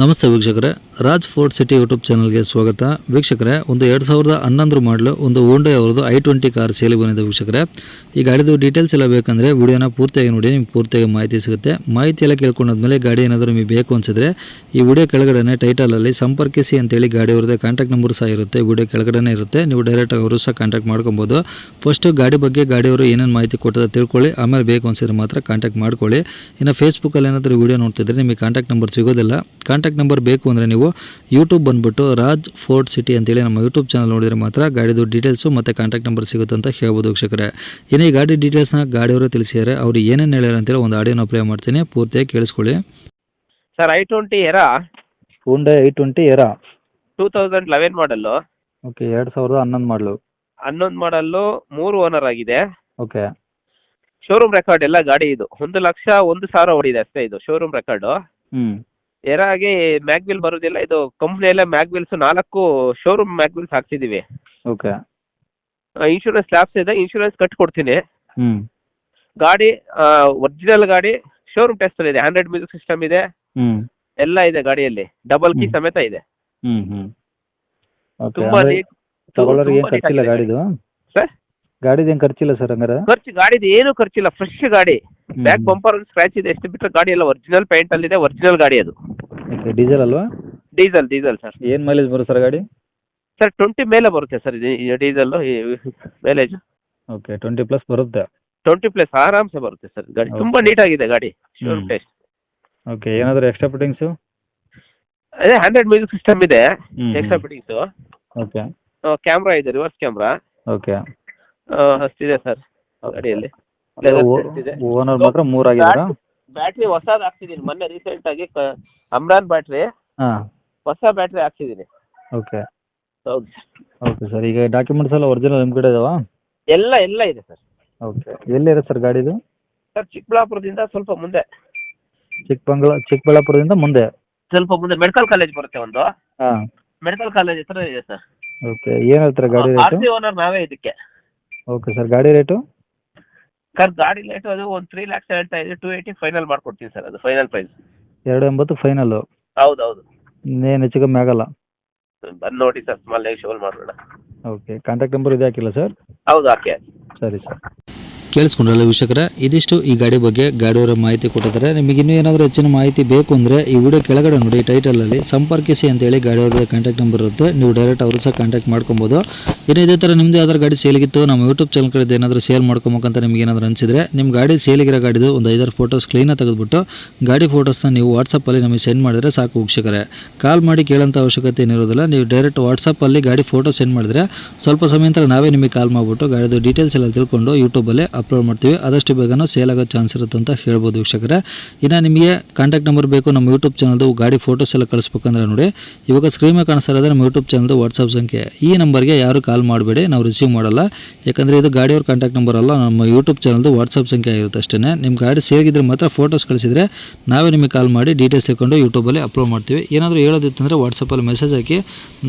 ನಮಸ್ತೆ ವೀಕ್ಷಕರೇ. Raj fort city YouTube ಚಾನಲ್ಗೆ ಸ್ವಾಗತ. ವೀಕ್ಷಕರೇ, ಒಂದು ಎರಡು ಸಾವಿರದ ಹನ್ನೊಂದರ ಮಾಡಲು ಒಂದು ಓಂಡೆ ಅವರದು ಐ ಟ್ವೆಂಟಿ ಕಾರ್ ಸೇಲಿ ಬಂದಿದೆ ವೀಕ್ಷಕರೇ. ಈ ಗಾಡಿದು ಡೀಟೇಲ್ಸ್ ಎಲ್ಲ ಬೇಕಂದರೆ ವಿಡಿಯೋನ ಪೂರ್ತಿಯಾಗಿ ನೋಡಿ, ನಿಮ್ಗೆ ಪೂರ್ತಿಯಾಗಿ ಮಾಹಿತಿ ಸಿಗುತ್ತೆ. ಮಾಹಿತಿ ಎಲ್ಲ ಕೇಳ್ಕೊಂಡಾದ್ಮೇಲೆ ಗಾಡಿ ಏನಾದರೂ ನಿಮಗೆ ಬೇಕು ಅನಿಸಿದ್ರೆ ಈ ವಿಡಿಯೋ ಕೆಳಗಡೆ ಟೈಟಲಲ್ಲಿ ಸಂಪರ್ಕಿಸಿ ಅಂತೇಳಿ ಗಾಡಿ ಅವ್ರದ್ದೇ ಕಾಂಟ್ಯಾಕ್ಟ್ ನಂಬರ್ ಸಹ ಇರುತ್ತೆ. ವಿಡಿಯೋ ಕೆಳಗಡೆ ಇರುತ್ತೆ. ನೀವು ಡೈರೆಕ್ಟ್ ಅವರು ಸಹ ಕಾಂಟ್ಯಾಕ್ಟ್ ಮಾಡ್ಕೊಬೋದು. ಫಸ್ಟು ಗಾಡಿ ಬಗ್ಗೆ ಗಾಡಿಯವರು ಏನೇನು ಮಾಹಿತಿ ಕೊಟ್ಟದ ತಿಳ್ಕೊಳ್ಳಿ. ಆಮೇಲೆ ಬೇಕು ಅನ್ಸಿದ್ರೆ ಮಾತ್ರ ಕಾಂಟ್ಯಾಕ್ಟ್ ಮಾಡ್ಕೊಳ್ಳಿ. ಇನ್ನು ಫೇಸ್ಬುಕ್ಕಲ್ಲಿ ಏನಾದರೂ ವಿಡಿಯೋ ನೋಡ್ತಿದ್ರೆ ನಿಮಗೆ ಕಾಂಟ್ಯಾಕ್ಟ್ ನಂಬರ್ ಸಿಗೋದಿಲ್ಲ. ಕಾಂಟ್ಯಾಕ್ಟ್ ನಂಬರ್ ಬೇಕು ಅಂದರೆ ನೀವು ಯೂಟ್ಯೂಬ್ ಬಂದುಬಿಟ್ಟು ರಾಜ್ ಫೋರ್ಟ್ ಸಿಟಿ ಅಂತೇಳಿ ನಮ್ಮ ಯೂಟ್ಯೂಬ್ ಚಾನಲ್ ನೋಡಿದರೆ ಮಾತ್ರ ಗಾಡಿದು ಡೀಟೇಲ್ಸು ಮತ್ತು ಕಾಂಟ್ಯಾಕ್ಟ್ ನಂಬರ್ ಸಿಗುತ್ತೆ ಅಂತ ಹೇಳ್ಬೋದು ವೀಕ್ಷಕರೇ. ಇನ್ನು ಈ ಗಾಡಿ ಡೀಟೇಲ್ಸ್ನ ಗಾಡಿಯವರು ತಿಳಿಸಿದ್ದಾರೆ ಅವರು ಏನೇನು ಹೇಳ್ಯಾರ ಅಂತೇಳಿ ಒಂದು ಆಡಿಯೋನ ಪ್ಲೇ ಮಾಡ್ತೀನಿ ಪೂರ್ತಿಯಾಗಿ ಕೇಳಿಸ್ಕೊಳ್ಳಿ. Sir i twenty era Honda i twenty era two thousand eleven model okay ಎರಡು ಸಾವಿರದ ಹನ್ನೊಂದು ಮಾಡಲು ಹನ್ನೊಂದು ಮಾಡಲ್ಲು ಮೂರು ಓನರ್ ಆಗಿದೆ. ಓಕೆ ಶೋರೂಮ್ ರೆಕಾರ್ಡ್ ಎಲ್ಲ ಗಾಡಿ ಇದು. ಒಂದು ಲಕ್ಷ ಒಂದು ಸಾವಿರ ಓಡಿದೆ ಅಷ್ಟೇ ಇದು ಶೋರೂಮ್ ರೆಕಾರ್ಡು ಹ್ಞೂ ಎರಾಗೆ ಮ್ಯಾಗ್ವಿಲ್ ಬರೋದಿಲ್ಲ. ಇದು ಕಂಪ್ನಿಯಲ್ಲೇ ಮ್ಯಾಗ್ವಿಲ್ಸ್ ನಾಲ್ಕು ಶೋರೂಮ್ ಮ್ಯಾಗ್ವಿಲ್ಸ್ ಹಾಕ್ಸಿದ್ದೀವಿ ಓಕೆ ಇನ್ಶೂರೆನ್ಸ್ ಲ್ಯಾಬ್ಸ್ ಇದೆ. ಇನ್ಶೂರೆನ್ಸ್ ಕಟ್ಕೊಡ್ತೀನಿ. ಹ್ಞೂ ಗಾಡಿ ಒರಿಜಿನಲ್ ಗಾಡಿ ಶೋರೂಮ್ ಟೆಸ್ಟ್ ಇದೆ. ಹಂಡ್ರೆಡ್ ಮ್ಯೂಸಿಕ್ ಸಿಸ್ಟಮ್ ಇದೆ. ಹ್ಞೂ ಎಲ್ಲ ಇದೆ ಗಾಡಿಯಲ್ಲಿ. ಡಬಲ್ ಕೀ ಸಮೇತ ಇದೆ. ಹ್ಞೂ ಹ್ಞೂ ಓಕೆ ತುಂಬಾ ನೀಟ್ ತಗೊಳ್ಳೋರಿಗೆ ಏನು ತುಂಬಾ neat ಖರ್ಚಿಲ್ಲ ಗಾಡಿದು? ಸರ್ ಗಾಡಿದು ಏನು ಖರ್ಚಿಲ್ಲ ಸರ್ ಹಂಗಾರೆ? ಖರ್ಚು ಗಾಡಿದು ಏನು ಖರ್ಚಿಲ್ಲ ಫ್ರೆಶ್ ಗಾಡಿ. ಬ್ಯಾಕ್ ಬಂಪರ್ ಒಂದು ಸ್ಕ್ರಾಚ್ ಇದೆ ಎಷ್ಟು ಬಿಟ್ಟರೆ ಗಾಡಿ ಎಲ್ಲ ಒರಿಜಿನಲ್ ಪೇಂಟ್ ಅಲ್ಲಿ ಇದೆ ಒರಿಜಿನಲ್ ಗಾಡಿ ಅದು. ಓಕೆ ಡೀಸೆಲ್ ಅಲ್ವಾ? ಡೀಸೆಲ್ ಡೀಸೆಲ್ ಸರ್ ಏನ್ ಮೈಲೇಜ್ ಬರುತ್ತೆ ಸರ್ ಗಾಡಿ? ಸರ್ ಟ್ವೆಂಟಿ ಮೇಲೆ ಬರುತ್ತೆ ಸರ್ ಇದು diesel mileage okay twenty plus ಬರುತ್ತೆ. ಟ್ವೆಂಟಿ ಪ್ಲಸ್ ಆರಾಮ್ಸೆ ಬರುತ್ತೆ ಸರ್ ಗಾಡಿ. ತುಂಬಾ ನೀಟಾಗಿದೆ ಗಾಡಿ ಶೋರೂಮ್ ಹ್ಮ್. ಟೆಸ್ಟ್ ಓಕೆ ಏನಾದರೂ ಎಕ್ಸ್ಟ್ರಾ ಫಿಟ್ಟಿಂಗ್ಸು ಅದೇ ಹಂಡ್ರೆಡ್ ಮ್ಯೂಸಿಕ್ ಸಿಸ್ಟಮ್ ಇದೆ ಎಕ್ಸ್ಟ್ರಾ ಫಿಟ್ಟಿಂಗ್ಸು ಓಕೆ ಕ್ಯಾಮ್ರಾ ಇದೆ ರಿವರ್ಸ್ ಕ್ಯಾಮ್ರಾ ಓಕೆ ಅಷ್ಟಿದೆ ಸರ್ ಗಾಡಿಯಲ್ಲಿ. ಓನರ್ ಮಾತ್ರ ಮೂರ್ ಆಗಿದೆ ಬ್ಯಾಟ್ರಿ ಹೊಸದ್ ಹಾಕ್ಸಿದೀನಿ. ಮೊನ್ನೆ ರೀಸೆಂಟ್ ಆಗಿ ಅಮ್ರಾನ್ ಬ್ಯಾಟ್ರಿ ಹಾ. ಹೊಸ ಬ್ಯಾಟ್ರಿ ಹಾಕ್ಸಿದೀನಿ. ಓಕೆ ಹೌದು ಓಕೆ ಸರ್ ಈಗ ಡಾಕ್ಯುಮೆಂಟ್ಸ್ ಎಲ್ಲ ಒರಿಜಿನಲ್ ನಿಮ್ಮ ಕಡೆ ಇದಾವಾ? ಎಲ್ಲ ಎಲ್ಲ ಇದೆ ಸರ್ ಓಕೆ ಎಲ್ಲಿದೆ ಸರ್ ಗಾಡಿದು? ಸರ್ ಚಿಕ್ಕಬಳ್ಳಾಪುರದಿಂದ ಸ್ವಲ್ಪ ಮುಂದೆ. ಚಿಕ್ಕಬಂಗ್ಲಾ ಚಿಕ್ಕಬಳ್ಳಾಪುರದಿಂದ ಮುಂದೆ? ಸ್ವಲ್ಪ ಮುಂದೆ ಮೆಡಿಕಲ್ ಕಾಲೇಜ್ ಬರುತ್ತೆ ಒಂದು. ಹಾಂ. ಮೆಡಿಕಲ್ ಕಾಲೇಜ್ ಹತ್ರ ಇದೆ ಸರ್ ಓಕೆ ಏನು ಹೇಳ್ತಾರೆ ಗಾಡಿ ಆರ್ ಸಿ ಓನರ್ ನಾವೇ ಇದಕ್ಕೆ. ಓಕೆ ಸರ್ ಗಾಡಿ ರೇಟು ಸರ್ ಗಾಡಿ ರೇಟ್ ಅದು ಒಂದು ತ್ರೀ ಲ್ಯಾಕ್ಸ್ ಹೇಳ್ತಾ ಇದೆ ಟೂ ಏಯ್ಟಿ ಫೈನಲ್ ಮಾಡ್ಕೊಡ್ತೀನಿ ಸರ್ ಅದು ಫೈನಲ್ ಪ್ರೈಸ್ ಎರಡು ಎಂಬತ್ತು ಫೈನಲ್ಲು ಹೌದು ಹೌದು ಇನ್ನೇನು ಹೆಚ್ಚು ಕಮ್ಮಿ ಆಗಲ್ಲ? ಬಂದು ನೋಡಿ ಸರ್ ಸ್ಮಾಲ್ ಶೋಲ್ ಮಾಡೋಣ. ಓಕೆ ಕಾಂಟ್ಯಾಕ್ಟ್ ನಂಬರ್ ಇದೆ ಹಾಕಿಲ್ಲ ಸರ್ ಹೌದು ಹಾಕಿ ಸರಿ ಸರ್ ಕೇಳಿಸ್ಕೊಂಡ್ರಲ್ಲ ವೀಕ್ಷಕರೇ? ಇದಿಷ್ಟು ಈ ಗಾಡಿ ಬಗ್ಗೆ ಗಾಡಿಯವರ ಮಾಹಿತಿ ಕೊಟ್ಟಿದ್ದಾರೆ. ನಿಮಗೆ ಇನ್ನೂ ಏನಾದರೂ ಹೆಚ್ಚಿನ ಮಾಹಿತಿ ಬೇಕು ಅಂದರೆ ಈ ವಿಡಿಯೋ ಕೆಳಗಡೆ ನೋಡಿ, ಟೈಟಲಲ್ಲಿ ಸಂಪರ್ಕಿಸಿ ಅಂತೇಳಿ ಗಾಡಿಯವ್ರದ್ದು ಕಾಂಟ್ಯಾಕ್ಟ್ ನಂಬರ್ ಇರುತ್ತೆ. ನೀವು ಡೈರೆಕ್ಟ್ ಅವರು ಸಹ ಕಾಂಟ್ಯಾಕ್ಟ್ ಮಾಡ್ಕೊಬೋದು. ಇನ್ನು ಇದೇ ಥರ ನಿಮ್ಮದು ಯಾವ್ದಾದ್ರು ಗಾಡಿ ಸೇಲಿಗಿತ್ತು ನಮ್ಮ ಯೂಟ್ಯೂಬ್ ಚಾನಲ್ ಕಡೆ ಏನಾದರೂ ಸೇಲ್ ಮಾಡ್ಕೊಬೇಕಂತ ನಿಮ್ಗೆ ಏನಾದರೂ ಅನಿಸಿದ್ರೆ ನಿಮ್ಮ ಗಾಡಿ ಸೇಲಿಗಿರೋ ಗಾಡಿದು ಒಂದು ಐದಾರು ಫೋಟೋಸ್ ಕ್ಲೀನಾಗಿ ತೆಗೆದುಬಿಟ್ಟು ಗಾಡಿ ಫೋಟೋಸ್ನ ನೀವು ವಾಟ್ಸಪ್ಪಲ್ಲಿ ನಮಗೆ ಸೆಂಡ್ ಮಾಡಿದರೆ ಸಾಕು ವೀಕ್ಷಕರೇ. ಕಾಲ್ ಮಾಡಿ ಕೇಳೋಂಥ ಅವಶ್ಯಕತೆ ಏನಿರೋದಿಲ್ಲ ನೀವು ಡೈರೆಕ್ಟ್ ವಾಟ್ಸಪ್ಪಲ್ಲಿ ಗಾಡಿ ಫೋಟೋ ಸೆಂಡ್ ಮಾಡಿದ್ರೆ ಸ್ವಲ್ಪ ಸಮಯ ನಂತರ ನಾವೇ ನಿಮಗೆ ಕಾಲ್ ಮಾಡಿಬಿಟ್ಟು ಗಾಡಿದು ಡೀಟೇಲ್ಸ್ ಎಲ್ಲ ತಿಳ್ಕೊಂಡು ಯೂಟ್ಯೂಬಲ್ಲಿ ಅಪ್ಲೋಡ್ ಮಾಡ್ತೀವಿ. ಆದಷ್ಟು ಬೇಗನೂ ಸೇಲ್ ಆಗೋ ಚಾನ್ಸ್ ಇರುತ್ತೆ ಅಂತ ಹೇಳ್ಬೋದು ವೀಕ್ಷಕರೇ. ಇನ್ನು ನಿಮಗೆ ಕಾಂಟ್ಯಾಕ್ಟ್ ನಂಬರ್ ಬೇಕು, ನಮ್ಮ ಯೂಟ್ಯೂಬ್ ಚಾನಲ್ದು ಗಾಡಿ ಫೋಟೋಸ್ ಎಲ್ಲ ಕಳಿಸ್ಬೇಕಂದ್ರೆ ನೋಡಿ. ಇವಾಗ ಸ್ಕ್ರೀನ್ ಮೇಲೆ ಕಾಣಿಸ್ತಾ ಇರೋದು ನಮ್ಮ ಯೂಟ್ಯೂಬ್ ಚಾನಲ್ದು ವಾಟ್ಸಪ್ ಸಂಖ್ಯೆ. ಈ ನಂಬರ್ಗೆ ಯಾರು ಕಾಲ್ ಮಾಡಬೇಡಿ, ನಾವು ರಿಸೀವ್ ಮಾಡಲ್ಲ. ಯಾಕಂದರೆ ಇದು ಗಾಡಿಯವ್ರ ಕಾಂಟ್ಯಾಕ್ಟ್ ನಂಬರ್ ಅಲ್ಲ, ನಮ್ಮ ಯೂಟ್ಯೂಬ್ ಚಾನಲ್ದು ವಾಟ್ಸಪ್ ಸಂಖ್ಯೆ ಆಗಿರುತ್ತೆ ಅಷ್ಟೇ ನಿಮ್ಮ ಗಾಡಿ ಸೇರಿದ್ರೆ ಮಾತ್ರ ಫೋಟೋಸ್ ಕಳಿಸಿದ್ರೆ ನಾವೇ ನಿಮಗೆ ಕಾಲ್ ಮಾಡಿ ಡೀಟೇಲ್ಸ್ ತಗೊಂಡು ಯೂಟ್ಯೂಬಲ್ಲಿ ಅಪ್ಲೋಡ್ ಮಾಡ್ತೀವಿ. ಏನಾದರೂ ಹೇಳೋದಿತ್ತಂದರೆ ವಾಟ್ಸಪ್ಪಲ್ಲಿ ಮೆಸೇಜ್ ಹಾಕಿ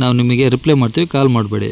ನಾವು ನಿಮಗೆ ರಿಪ್ಲೈ ಮಾಡ್ತೀವಿ ಕಾಲ್ ಮಾಡಬೇಡಿ.